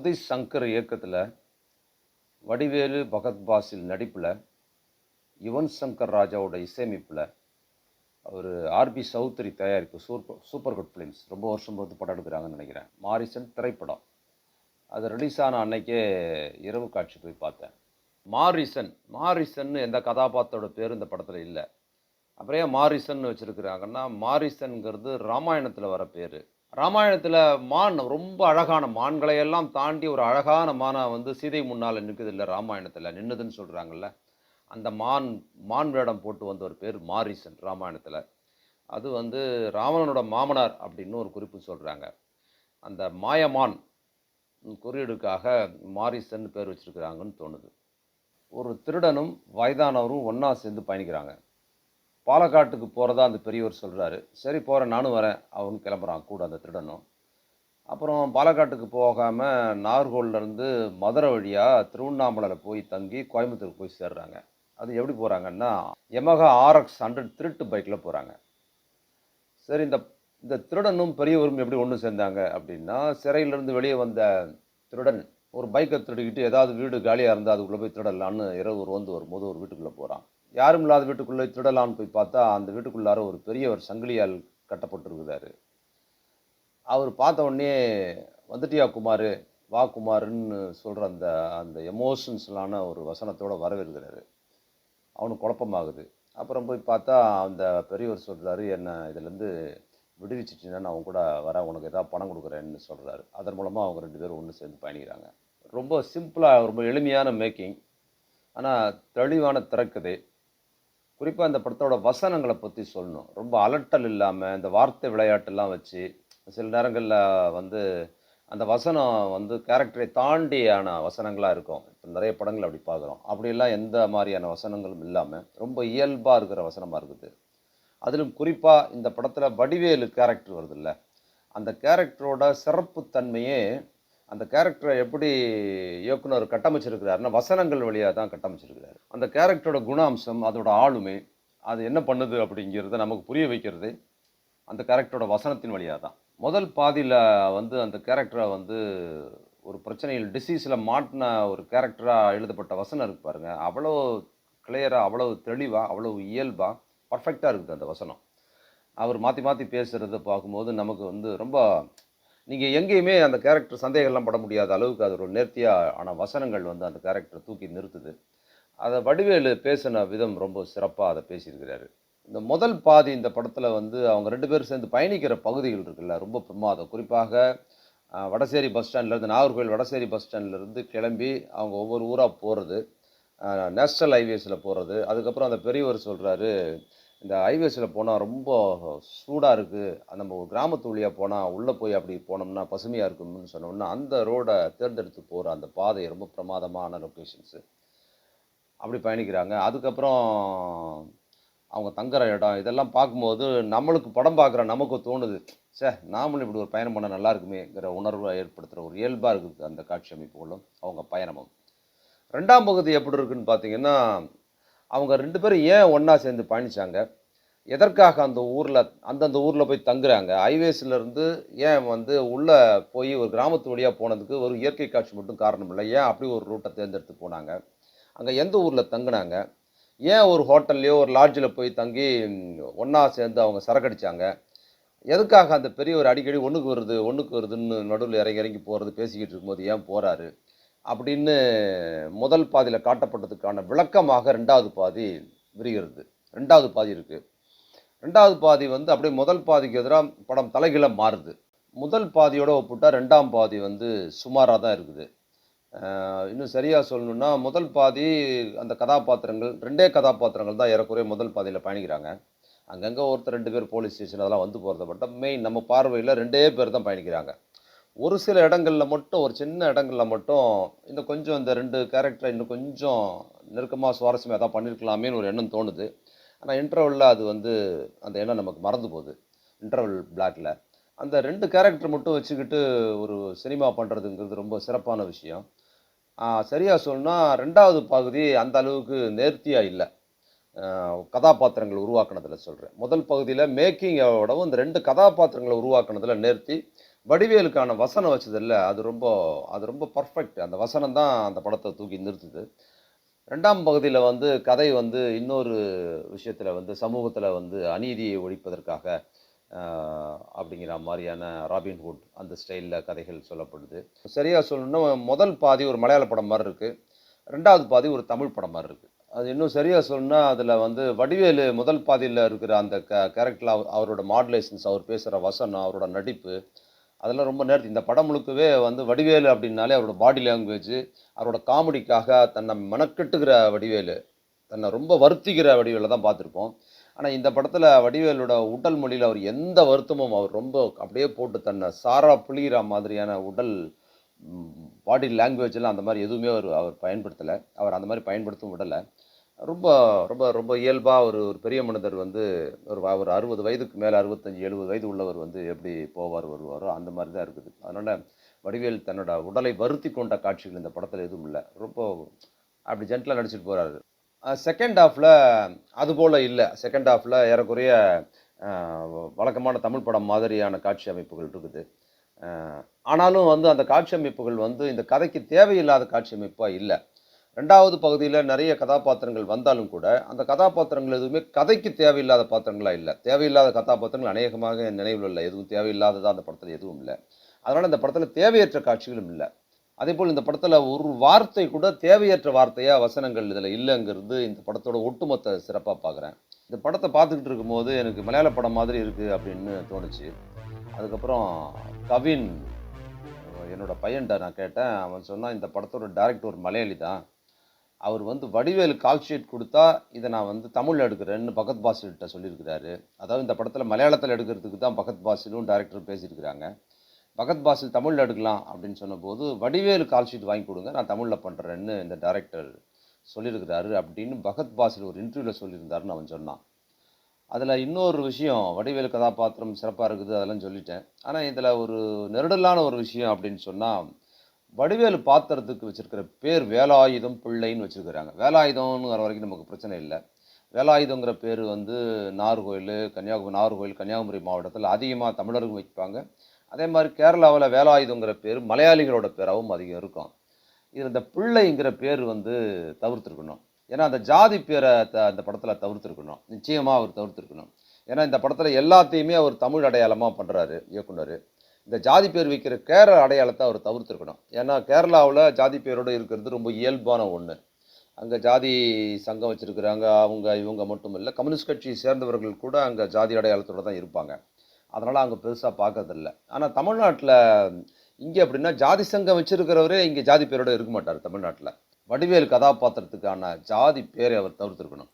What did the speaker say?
சுதீஷ் சங்கர் இயக்கத்தில் வடிவேலு பகத் பாசில் நடிப்பில் யுவன் சங்கர் ராஜாவோட இசையமைப்பில் அவர் ஆர்பி சௌத்ரி தயாரிப்பு சூப்பர் சூப்பர் குட் ஃபிலிம்ஸ் ரொம்ப வருஷம் பொறுத்து படம் எடுக்கிறாங்கன்னு நினைக்கிறேன். மாரிசன் திரைப்படம். அது ரிலீஸ் ஆன அன்னைக்கே இரவு காட்சி போய் பார்த்தேன். மாரிசன் மாரிசன் எந்த கதாபாத்திரோட பேர் இந்த படத்தில் இல்லை. அப்புறம் ஏன் மாரிசன் வச்சுருக்குறாங்கன்னா மாரிசன்கிறது ராமாயணத்தில் வர பேர். ராமாயணத்தில் மான் ரொம்ப அழகான மான்களை எல்லாம் தாண்டி ஒரு அழகான மானை வந்து சீதை முன்னால் நிற்குது இல்லை ராமாயணத்தில். நின்றுதுன்னு சொல்கிறாங்கல்ல அந்த மான் மான் வேடம் போட்டு வந்த ஒரு பேர் மாரிசன் ராமாயணத்தில். அது வந்து ராவணனோட மாமனார் அப்படின்னு ஒரு குறிப்பு சொல்கிறாங்க அந்த மாயமான் குறியீடுக்காக மாரிசன் பேர் வச்சுருக்கிறாங்கன்னு தோணுது. ஒரு திருடனும் வயதானவரும் ஒன்றா சேர்ந்து பயணிக்கிறாங்க. பாலக்காட்டுக்கு போகிறதா அந்த பெரியவர் சொல்கிறாரு சரி போகிறேன் நானும் வரேன். அவன் கிளம்புறான் கூட அந்த திருடனும். அப்புறம் பாலக்காட்டுக்கு போகாமல் நார்கோல்லேருந்து மதுரை வழியாக திருவண்ணாமலையில் போய் தங்கி கோயம்புத்தூருக்கு போய் சேர்றாங்க. அது எப்படி போகிறாங்கன்னா எமகா ஆர்எக்ஸ் ஹண்ட்ரட் திருட்டு பைக்கில் போகிறாங்க சரி இந்த இந்த திருடனும் பெரியவரும் எப்படி ஒன்று சேர்ந்தாங்க அப்படின்னா சிறையிலேருந்து வெளியே வந்த திருடன் ஒரு பைக்கை திருடிக்கிட்டு ஏதாவது வீடு காலியாக இருந்தால் அதுக்குள்ளே போய் திருடலான்னு இரவு ஒரு வந்து வரும்போது ஒரு வீட்டுக்குள்ளே போகிறான் யாரும் இல்லாத வீட்டுக்குள்ளே திருடலான்னு போய் பார்த்தா அந்த வீட்டுக்குள்ளார ஒரு பெரியவர் சங்கிலியால் கட்டப்பட்டிருக்கிறாரு. அவர் பார்த்த உடனே வந்துட்டியா குமார்? வா குமாருன்னு சொல்கிற அந்த அந்த எமோஷன்ஸ்லான ஒரு வசனத்தோடு வரவேற்கிறாரு. அவனுக்கு குழப்பமாகுது. அப்புறம் போய் பார்த்தா அந்த பெரியவர் சொல்கிறாரு என்ன இதுலேருந்து விடுவிச்சிட்டினா நான் அவங்க கூட வரேன் உனக்கு ஏதாவது பணம் கொடுக்குறேன்னு சொல்கிறாரு அதன் மூலமாக அவங்க ரெண்டு பேரும் ஒன்று சேர்ந்து பயணிக்கிறாங்க. ரொம்ப சிம்பிளாக ரொம்ப எளிமையான மேக்கிங் ஆனால் தெளிவான திறக்குது. குறிப்பாக இந்த படத்தோட வசனங்களை பற்றி சொல்லணும். ரொம்ப அலட்டல் இல்லாமல் இந்த வார்த்தை விளையாட்டெல்லாம் வச்சு சில நேரங்களில் வந்து அந்த வசனம் வந்து கேரக்டரை தாண்டியான வசனங்களாக இருக்கும். இப்போ நிறைய படங்கள் அப்படி பார்க்குறோம். அப்படியெல்லாம் எந்த மாதிரியான வசனங்களும் இல்லாமல் ரொம்ப இயல்பாக இருக்கிற வசனமாக இருக்குது. அதிலும் குறிப்பாக இந்த படத்தில் வடிவேலு கேரக்டர் வருதுல்ல. அந்த கேரக்டரோட சிறப்புத்தன்மையே அந்த கேரக்டரை எப்படி இயக்குனர் கட்டமைச்சிருக்கிறாருன்னா வசனங்கள் வழியாக தான் கட்டமைச்சிருக்கிறாரு. அந்த கேரக்டரோட குணாம்சம் அதோட ஆளுமை அது என்ன பண்ணுது அப்படிங்கிறத நமக்கு புரிய வைக்கிறது அந்த கேரக்டரோட வசனத்தின் வழியாக தான். முதல் பாதியில் வந்து அந்த கேரக்டரை வந்து ஒரு பிரச்சனையில் டிசீஸில் மாட்டின ஒரு கேரக்டராக எழுதப்பட்ட வசனம் இருக்கு பாருங்க. அவ்வளோ கிளியராக அவ்வளோ தெளிவாக அவ்வளோ இயல்பாக பர்ஃபெக்டாக இருக்குது அந்த வசனம். அவர் மாற்றி மாற்றி பேசுகிறத பார்க்கும்போது நமக்கு வந்து ரொம்ப நீங்கள் எங்கேயுமே அந்த கேரக்டர் சந்தேகம்லாம் பட முடியாத அளவுக்கு அது ஒரு நேர்த்தியாக ஆன வசனங்கள் வந்து அந்த கேரக்டரை தூக்கி நிறுத்துது. அதை வடிவேலு பேசின விதம் ரொம்ப சிறப்பாக அதை பேசியிருக்கிறாரு. இந்த முதல் பாதி இந்த படத்தில் வந்து அவங்க ரெண்டு பேரும் சேர்ந்து பயணிக்கிற பகுதிகள் இருக்குல்ல ரொம்ப பிரமாதம். குறிப்பாக வடசேரி பஸ் ஸ்டாண்ட்லேருந்து நாகர்கோவில் வடசேரி பஸ் ஸ்டாண்ட்லேருந்து கிளம்பி அவங்க ஒவ்வொரு ஊராக போகிறது நேஷ்னல் ஹைவேஸில் போகிறது அதுக்கப்புறம் அந்த பெரியவர் சொல்கிறாரு இந்த ஹைவேஸில் போனால் ரொம்ப சூடாக இருக்குது நம்ம ஒரு கிராமத்து வழியாக போனால் உள்ளே போய் அப்படி போனோம்னா பசுமையாக இருக்கும்னு சொன்னோம்னா அந்த ரோடை தேர்ந்தெடுத்து போகிற அந்த பாதை ரொம்ப பிரமாதமான லொக்கேஷன்ஸு அப்படி பயணிக்கிறாங்க. அதுக்கப்புறம் அவங்க தங்குற இடம் இதெல்லாம் பார்க்கும்போது நம்மளுக்கு படம் பார்க்குற நமக்கு தோணுது. சே நாமளும் இப்படி ஒரு பயணம் பண்ண நல்லா இருக்குமேங்கிற உணர்வை ஏற்படுத்துகிற ஒரு இயல்பாக இருக்குது அந்த காட்சி அமைப்புகளும் அவங்க பயணமும். ரெண்டாம் பகுதி எப்படி இருக்குன்னு பார்த்தீங்கன்னா அவங்க ரெண்டு பேரும் ஏன் ஒன்றா சேர்ந்து பயணிச்சாங்க? எதற்காக அந்த ஊரில் அந்தந்த ஊரில் போய் தங்குறாங்க? ஹைவேஸ்லேருந்து ஏன் வந்து உள்ளே போய் ஒரு கிராமத்து வழியாக போனதுக்கு ஒரு இயற்கை காட்சி மட்டும் காரணம் இல்லை? ஏன் அப்படி ஒரு ரூட்டை தேர்ந்தெடுத்து போனாங்க? அங்கே எந்த ஊரில் தங்குனாங்க? ஏன் ஒரு ஹோட்டல்லையோ ஒரு லாட்ஜில் போய் தங்கி ஒன்றா சேர்ந்து அவங்க சரக்கடிச்சாங்க? எதுக்காக அந்த பெரியவர் அடிக்கடி ஒன்றுக்கு வருது ஒன்றுக்கு வருதுன்னு நடுவில் இறங்கி இறங்கி போகிறது பேசிக்கிட்டு இருக்கும்போது ஏன் போகிறாரு அப்படின்னு முதல் பாதியில் காட்டப்பட்டதுக்கான விளக்கமாக ரெண்டாவது பாதி விரிகிறது. ரெண்டாவது பாதி இருக்குது ரெண்டாவது பாதி வந்து அப்படியே முதல் பாதிக்கு எதிராக படம் தலைகீழ மாறுது. முதல் பாதியோட ஒப்பிட்டால் ரெண்டாம் பாதி வந்து சுமாராக தான் இருக்குது. இன்னும் சரியாக சொல்லணுன்னா முதல் பாதி அந்த கதாபாத்திரங்கள் ரெண்டே கதாபாத்திரங்கள் தான் ஏறக்குறைய முதல் பாதியில் பயணிக்கிறாங்க. அங்கங்கே ஒருத்தர் ரெண்டு பேர் போலீஸ் ஸ்டேஷன் அதெல்லாம் வந்து போகிறத பட்ட மெயின் நம்ம பார்வையில் ரெண்டே பேர் தான் பயணிக்கிறாங்க. ஒரு சில இடங்களில் மட்டும் ஒரு சின்ன இடங்களில் மட்டும் இந்த கொஞ்சம் இந்த ரெண்டு கேரக்டரை இன்னும் கொஞ்சம் நெருக்கமாக சுவாரஸ்யமாக எதாவது பண்ணியிருக்கலாமேன்னு ஒரு எண்ணம் தோணுது. ஆனால் இன்டர்வலில் அது வந்து அந்த எண்ணம் நமக்கு மறந்து போகுது. இன்டர்வல் பிளாக்கில் அந்த ரெண்டு கேரக்டர் மட்டும் வச்சுக்கிட்டு ஒரு சினிமா பண்ணுறதுங்கிறது ரொம்ப சிறப்பான விஷயம். சரியாக சொன்னால் ரெண்டாவது பகுதி அந்த அளவுக்கு நேர்த்தியாக இல்லை. கதாபாத்திரங்களை உருவாக்குனதில் சொல்கிறேன் முதல் பகுதியில் மேக்கிங்கை விடவும் இந்த ரெண்டு கதாபாத்திரங்களை உருவாக்குனதில் நேர்த்தி. வடிவேலுக்கான வசனம் வச்சதில்ல. அது ரொம்ப அது ரொம்ப பர்ஃபெக்ட் அந்த வசனம் தான் அந்த படத்தை தூக்கி நிறுத்துது. ரெண்டாம் பகுதியில் வந்து கதை வந்து இன்னொரு விஷயத்தில் வந்து சமூகத்தில் வந்து அநீதியை ஒழிப்பதற்காக அப்படிங்கிற மாதிரியான ராபின்ஹுட் அந்த ஸ்டைலில் கதைகள் சொல்லப்படுது. சரியாக சொல்லணும்னா முதல் பாதி ஒரு மலையாள படம் மாதிரி இருக்குது ரெண்டாவது பாதி ஒரு தமிழ் படம் மாதிரி இருக்குது அது இன்னும் சரியாக சொல்லணும்னா அதில் வந்து வடிவேலு முதல் பாதியில் இருக்கிற அந்த க கேரக்டர் அவரோட மாடுலேஷன்ஸ் அவர் பேசுகிற வசனம் அவரோட நடிப்பு அதெல்லாம் ரொம்ப நேரத்து. இந்த படம் முழுக்கவே வந்து வடிவேலு அப்படின்னாலே அவரோட பாடி லாங்குவேஜ் அவரோட காமெடிக்காக தன்னை மெனக்கெட்டுக்கிற வடிவேலு. தன்னை ரொம்ப வருத்திக்கிற வடிவேலை தான் பார்த்துருப்போம். ஆனால் இந்த படத்தில் வடிவேலோட உடல் மொழியில் அவர் எந்த வருத்தமும் அவர் ரொம்ப அப்படியே போட்டு தன்னை சாரா புளிகிற மாதிரியான உடல் பாடி லாங்குவேஜெல்லாம் அந்த மாதிரி எதுவுமே அவர் அவர் பயன்படுத்தலை. அவர் அந்த மாதிரி பயன்படுத்தவும் விடலை. ரொம்ப ரொம்ப ரொம்ப இயல்பாக ஒரு ஒரு பெரிய மனிதர் வந்து ஒரு அவர் ஒரு அறுபது வயதுக்கு மேலே அறுபத்தஞ்சி எழுபது வயது உள்ளவர் வந்து எப்படி போவார் வருவாரோ அந்த மாதிரி தான் இருக்குது. அதனால் வடிவேல் தன்னோட உடலை வருத்தி கொண்ட காட்சிகள் இந்த படத்தில் எதுவும் இல்லை. ரொம்ப அப்படி ஜென்டலாக நடிச்சிட்டு போகிறாரு செகண்ட் ஹாஃபில் அது போல் இல்லை. செகண்ட் ஹாஃபில் ஏறக்குறைய வழக்கமான தமிழ் படம் மாதிரியான காட்சி அமைப்புகள் இருக்குது. ஆனாலும் வந்து அந்த காட்சி அமைப்புகள் வந்து இந்த கதைக்கு தேவையில்லாத காட்சி அமைப்பாக இல்லை. ரெண்டாவது பகுதியில் நிறைய கதாபாத்திரங்கள் வந்தாலும் கூட அந்த கதாபாத்திரங்கள் எதுவுமே கதைக்கு தேவையில்லாத பாத்திரங்களா இல்லை. தேவையில்லாத கதாபாத்திரங்கள் அநேகமாக நினைவில் இல்லை. எதுவும் தேவையில்லாததாக அந்த படத்தில் எதுவும் இல்லை. அதனால் இந்த படத்தில் தேவையற்ற காட்சிகளும் இல்லை. அதே போல் இந்த படத்தில் ஒரு வார்த்தை கூட தேவையற்ற வார்த்தையாக வசனங்கள் இதில் இல்லைங்கிறது இந்த படத்தோட ஒட்டுமொத்த சிறப்பாக பார்க்குறேன் இந்த படத்தை பார்த்துக்கிட்டு இருக்கும்போது எனக்கு மலையாள படம் மாதிரி இருக்குது அப்படின்னு தோணுச்சு. அதுக்கப்புறம் கவின் என்னோட பையன்கிட்ட நான் கேட்டேன். அவன் சொன்னால் இந்த படத்தோட டேரக்டர் ஒரு மலையாளி தான் அவர் வந்து வடிவேலு கால் ஷீட் கொடுத்தா இதை நான் வந்து தமிழில் எடுக்கிறேன்னு பகத் பாசில்கிட்ட சொல்லியிருக்கிறாரு. அதாவது இந்த படத்தில் மலையாளத்தில் எடுக்கிறதுக்கு தான் பகத் பாசிலும் டேரக்டரும் பேசியிருக்கிறாங்க. பகத் பாசில் தமிழில் எடுக்கலாம் அப்படின்னு சொன்னபோது வடிவேலு கால் ஷீட் வாங்கி கொடுங்க நான் தமிழில் பண்ணுறேன்னு இந்த டேரக்டர் சொல்லியிருக்கிறாரு அப்படின்னு பகத் பாசில் ஒரு இன்டர்வியூவில் சொல்லியிருந்தாருன்னு அவன் சொன்னான். அதில் இன்னொரு விஷயம் வடிவேலு கதாபாத்திரம் சிறப்பாக இருக்குது அதெல்லாம் சொல்லிட்டேன். ஆனால் இதில் ஒரு நெருடலான ஒரு விஷயம் அப்படின்னு சொன்னால் வடிவேலு பாத்திரத்துக்கு வச்சுருக்கிற பேர் வேலாயுதம் பிள்ளைன்னு வச்சுருக்கிறாங்க. வேலாயுதம்னு வர வரைக்கும் நமக்கு பிரச்சனை இல்லை. வேலாயுதங்கிற பேர் வந்து நாகர்கோயில் கன்னியாகுமரி நாகர்கோயில் கன்னியாகுமரி மாவட்டத்தில் அதிகமாக தமிழர்கள் வைப்பாங்க. அதே மாதிரி கேரளாவில் வேலாயுதங்கிற பேர் மலையாளிகளோட பேராகவும் அதிகம் இருக்கும். இதில் இந்த பிள்ளைங்கிற பேர் வந்து தவிர்த்துருக்கணும். ஏன்னா அந்த ஜாதி பேரை த அந்த படத்தில் தவிர்த்துருக்கணும். நிச்சயமாக அவர் தவிர்த்துருக்கணும். ஏன்னா இந்த படத்தில் எல்லாத்தையுமே அவர் தமிழ் அடையாளமாக பண்ணுறாரு இயக்குனர். இந்த ஜாதி பேர் வைக்கிற கேரள அடையாளத்தை அவர் தவிர்த்துருக்கணும். ஏன்னா கேரளாவில் ஜாதி பேரோடு இருக்கிறது ரொம்ப இயல்பான ஒன்று அங்கே ஜாதி சங்கம் வச்சுருக்கிறாங்க அவங்க இவங்க மட்டும் இல்லை கம்யூனிஸ்ட் கட்சியை சேர்ந்தவர்கள் கூட அங்கே ஜாதி அடையாளத்தோடு தான் இருப்பாங்க. அதனால் அங்கே பெருசாக பார்க்கறதில்ல. ஆனால் தமிழ்நாட்டில் இங்கே அப்படின்னா ஜாதி சங்கம் வச்சுருக்கிறவரே இங்கே ஜாதி பேரோட இருக்க மாட்டார் தமிழ்நாட்டில். வடிவேல் கதாபாத்திரத்துக்கான ஜாதி பேரை அவர் தவிர்த்துருக்கணும்.